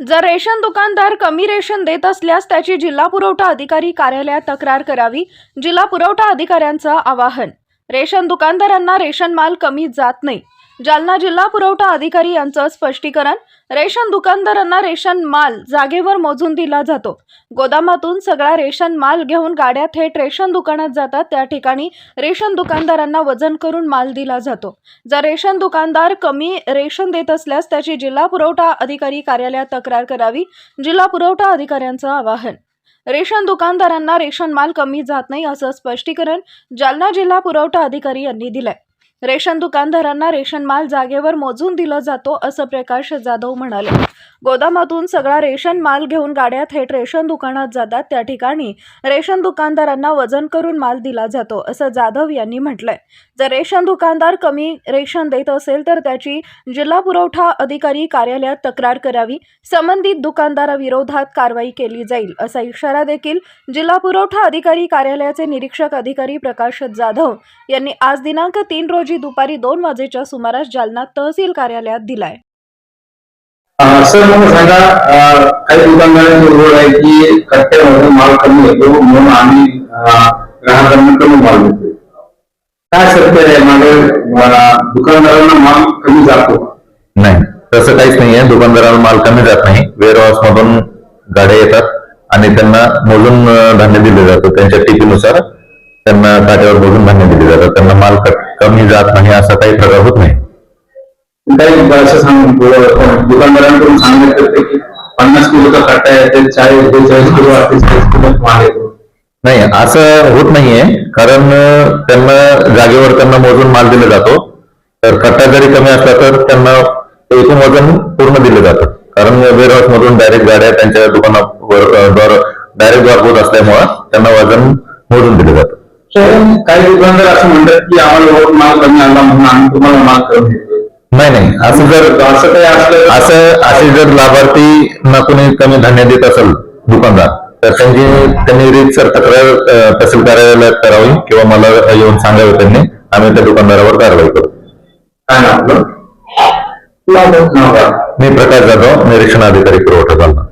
जर रेशन दुकानदार कमी रेशन देत असल्यास त्याची जिल्हा पुरवठा अधिकारी कार्यालयात तक्रार करावी जिल्हा पुरवठा अधिकाऱ्यांचं आवाहन. रेशन दुकानदारांना रेशन माल कमी जात नाही. जालना जिल्हा पुरवठा अधिकारी यांचं स्पष्टीकरण. रेशन दुकानदारांना रेशन माल जागेवर मोजून दिला जातो. गोदामातून सगळा रेशन माल घेऊन गाड्या थेट रेशन दुकानात जातात. त्या ठिकाणी रेशन दुकानदारांना वजन करून माल दिला जातो. जर रेशन दुकानदार कमी रेशन देत असल्यास त्याची जिल्हा पुरवठा अधिकारी कार्यालयात तक्रार करावी. जिल्हा पुरवठा अधिकाऱ्यांचं आवाहन. रेशन दुकानदारांना रेशन माल कमी जात नाही असं स्पष्टीकरण जालना जिल्हा पुरवठा अधिकारी यांनी दिलंय. रेशन दुकानदारांना रेशन माल जागेवर मोजून दिला जातो असं प्रकाश जाधव म्हणाले. गोदामातून सगळा रेशन माल घेऊन गाड्या थेट रेशन दुकानात जातात. त्या ठिकाणी रेशन दुकानदारांना वजन करून माल दिला जातो असं जाधव यांनी म्हटलंय. जर रेशन दुकानदार कमी रेशन देत असेल तर त्याची जिल्हा पुरवठा अधिकारी कार्यालयात तक्रार करावी. संबंधित दुकानदाराविरोधात कारवाई केली जाईल असा इशारा देखील जिल्हा पुरवठा अधिकारी कार्यालयाचे निरीक्षक अधिकारी प्रकाश जाधव यांनी आज दिनांक तीन रोजी दुपारी दोन वाजेच्या सुमारास जालना तहसील कार्यालयात दिलाय. सर मला सांगा काही दुकानदारांची ओरड आहे की कट्ट्यामध्ये माल कमी येतो म्हणून आम्ही ग्राहकांना कमी माल देतो काय सत्य आहे? माझं दुकानदारांना माल कमी जातो. नाही तसं काहीच नाहीये. दुकानदाराला माल कमी जात नाही. वेअरहाऊस मधून गाड्या येतात आणि त्यांना मोजून धान्य दिले जातं त्यांच्या टिपीनुसार त्यांना ताट्यावर मोजून धान्य दिले जातं त्यांना माल कमी जात नाही असा काही प्रकार होत नाही. काही असं सांग दुकानदारांकडून सांगण्यात येते की पन्नास किलोचा कट्टा आहे चाळीस बेचाळीस किलो अठ्ठेचाळीस किलो माल येतो नाही असं होत नाहीये कारण त्यांना जागेवर त्यांना मोजून माल दिला जातो. तर कट्टा जरी कमी असला तर त्यांना एकूण वजन पूर्ण दिलं जातं. कारण वेअरहाऊस मधून डायरेक्ट गाड्या त्यांच्या दुकानावर डायरेक्ट वापरत असल्यामुळं त्यांना वजन मोजून दिलं जातं. काही दुकानदार असं म्हणतात की आम्हाला माल कमी आला म्हणून आम्ही तुम्हाला माल कमी देतो. नाही नाही. असं जर असं काही असलं असं असे जर लाभार्थी ना कोणी कमी धान्य देत असेल दुकानदार तर त्यांची त्यांनी रीतसर तक्रार तहसील कार्यालयात करावी किंवा मला येऊन सांगावे त्यांनी. आम्ही त्या दुकानदारावर कारवाई करू. काय नाव आपलं? नाव काय? मी प्रकाश जाधव निरीक्षण अधिकारी पुरवठा जालना